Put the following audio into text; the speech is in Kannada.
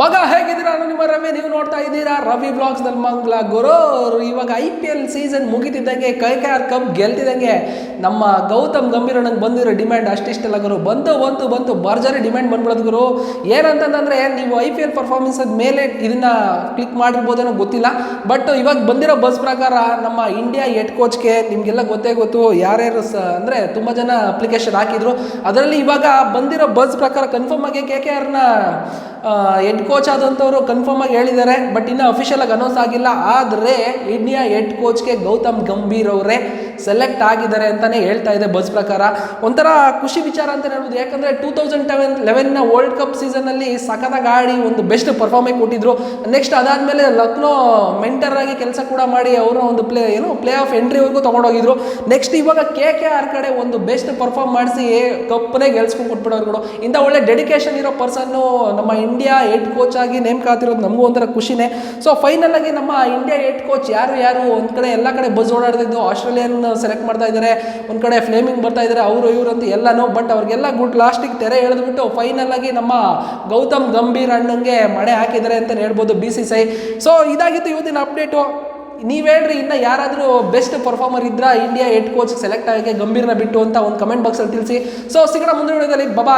ಮಗ, ಹೇಗಿದ್ದೀರಾ? ನಿಮ್ಮ ರವಿ, ನೀವು ನೋಡ್ತಾ ಇದ್ದೀರಾ? ರವಿ ಬ್ಲಾಗ್ಸ್ನಲ್ಲಿ ಮಂಗ್ಲ ಗುರು. ಇವಾಗ ಐ ಪಿ ಎಲ್ ಸೀಸನ್ ಮುಗಿತಿದ್ದಂಗೆ ಕೈ ಕಪ್ ಗೆಲ್ತಿದ್ದಂಗೆ, ನಮ್ಮ ಗೌತಮ್ ಗಂಭೀರ್ ಅಣ್ಣಂಗೆ ಬಂದಿರೋ ಡಿಮ್ಯಾಂಡ್ ಅಷ್ಟಿಷ್ಟೆಲ್ಲ ಗುರು. ಬಂತು ಬಂತು ಬಂತು ಭರ್ಜರಿ ಡಿಮ್ಯಾಂಡ್ ಬಂದ್ಬಿಡೋದು ಗುರು. ಏನಂತಂದ್ರೆ, ನೀವು ಐ ಪಿ ಎಲ್ ಪರ್ಫಾರ್ಮೆನ್ಸ್ ಮೇಲೆ ಇದನ್ನ ಕ್ಲಿಕ್ ಮಾಡಿರ್ಬೋದೇನೋ ಗೊತ್ತಿಲ್ಲ. ಬಟ್ ಇವಾಗ ಬಂದಿರೋ ಬಸ್ ಪ್ರಕಾರ ನಮ್ಮ ಇಂಡಿಯಾ ಹೆಡ್ ಕೋಚ್ಗೆ ನಿಮಗೆಲ್ಲ ಗೊತ್ತೇ ಗೊತ್ತು, ಯಾರ್ಯಾರು ಸ, ಅಂದರೆ ತುಂಬ ಜನ ಅಪ್ಲಿಕೇಶನ್ ಹಾಕಿದ್ರು. ಅದರಲ್ಲಿ ಇವಾಗ ಬಂದಿರೋ ಬಸ್ ಪ್ರಕಾರ ಕನ್ಫರ್ಮ್ ಆಗಿ ಕೆ ಕೆ ಆರ್ನ ಹೆಡ್ ಕೋಚ್ ಆದಂಥವರು ಕನ್ಫರ್ಮ್ ಆಗಿ ಹೇಳಿದ್ದಾರೆ ಬಟ್ ಇನ್ನೂ ಅಫಿಷಿಯಲ್ ಆಗಿ ಅನೌನ್ಸ್ ಆಗಿಲ್ಲ. ಆದರೆ ಇಂಡಿಯಾ ಹೆಡ್ ಕೋಚ್ಗೆ ಗೌತಮ್ ಗಂಭೀರ್ ಅವರೇ ಸೆಲೆಕ್ಟ್ ಆಗಿದ್ದಾರೆ ಅಂತಲೇ ಹೇಳ್ತಾ ಇದೆ ಬಸ್ ಪ್ರಕಾರ. ಒಂಥರ ಖುಷಿ ವಿಚಾರ ಅಂತ ಹೇಳ್ಬೋದು. ಯಾಕಂದರೆ ಟೂ ತೌಸಂಡ್ ಟೆವೆನ್ ಲೆವೆನ್ನ ವರ್ಲ್ಡ್ ಕಪ್ ಸೀಸನಲ್ಲಿ ಸಖತ್ತಾಗಿ ಗಾಡಿ ಒಂದು ಬೆಸ್ಟ್ ಪರ್ಫಾರ್ಮೆನ್ಸ್ ಕೊಟ್ಟಿದ್ರು. ನೆಕ್ಸ್ಟ್ ಅದಾದಮೇಲೆ ಲಕ್ನೋ ಮೆಂಟರ್ ಆಗಿ ಕೆಲಸ ಕೂಡ ಮಾಡಿ ಅವರು ಒಂದು ಪ್ಲೇ ಏನು ಪ್ಲೇ ಆಫ್ ಎಂಟ್ರಿವರೆಗೂ ತೊಗೊಂಡೋಗಿದ್ರು. ನೆಕ್ಸ್ಟ್ ಇವಾಗ ಕೆ ಕೆ ಆರ್ ಕಡೆ ಒಂದು ಬೆಸ್ಟ್ ಪರ್ಫಾರ್ಮ್ ಮಾಡಿಸಿ ಕಪ್ಪನೇ ಗೆಲ್ಸ್ಕೊಂಡು ಕೊಟ್ಬಿಡೋರು ಕೂಡ. ಇಂಥ ಒಳ್ಳೆ ಡೆಡಿಕೇಶನ್ ಇರೋ ಪರ್ಸನ್ನು ನಮ್ಮ ಇಂಡಿಯಾ ಹೆಡ್ ಕೋಚ್ ಆಗಿ ನೇಮಕ ಆಗ್ತಿರೋದು ನಮಗೂ ಒಂಥರ ಖುಷಿನೇ. ಸೊ ಫೈನಲ್ ಆಗಿ ನಮ್ಮ ಇಂಡಿಯಾ ಹೆಡ್ ಕೋಚ್ ಯಾರು ಯಾರು? ಒಂದು ಕಡೆ ಎಲ್ಲ ಕಡೆ ಬಸ್ ಓಡಾಡ್ತಿದ್ದು ಆಸ್ಟ್ರೇಲಿಯನ್ ಸೆಲೆಕ್ಟ್ ಮಾಡ್ತಾ ಇದ್ದಾರೆ ಒಂದು ಕಡೆ ಫ್ಲೇಮಿಂಗ್ ಬರ್ತಾ ಇದ್ದಾರೆ ಅವರು, ಇವರು ಅಂತ ಎಲ್ಲನೂ ಬಟ್ ಅವ್ರಿಗೆಲ್ಲ ಗುಡ್ ಲಾಸ್ಟಿಗೆ ತೆರೆ ಎಳೆದ್ಬಿಟ್ಟು ಫೈನಲ್ ಆಗಿ ನಮ್ಮ ಗೌತಮ್ ಗಂಭೀರ್ ಅಣ್ಣಂಗೆ ಮಣೆ ಹಾಕಿದ್ದಾರೆ ಅಂತಲೇ ಹೇಳ್ಬೋದು ಬಿ ಸಿ ಸೈ ಸೊ ಇದಾಗಿತ್ತು ಇವತ್ತಿನ ಅಪ್ಡೇಟು ನೀವು ಹೇಳ್ರಿ, ಇನ್ನು ಯಾರಾದರೂ ಬೆಸ್ಟ್ ಪರ್ಫಾರ್ಮರ್ ಇದ್ರಾ ಇಂಡಿಯಾ ಹೆಡ್ ಕೋಚ್ ಸೆಲೆಕ್ಟ್ ಆಗಿ ಗಂಭೀರ್ನ ಬಿಟ್ಟು ಅಂತ ಒಂದು ಕಮೆಂಟ್ ಬಾಕ್ಸಲ್ಲಿ ತಿಳಿಸಿ. ಸೊ ಸಿಗೋಣ ಮುಂದಿನ ವಿಡಿಯೋದಲ್ಲಿ. ಬಾಯ್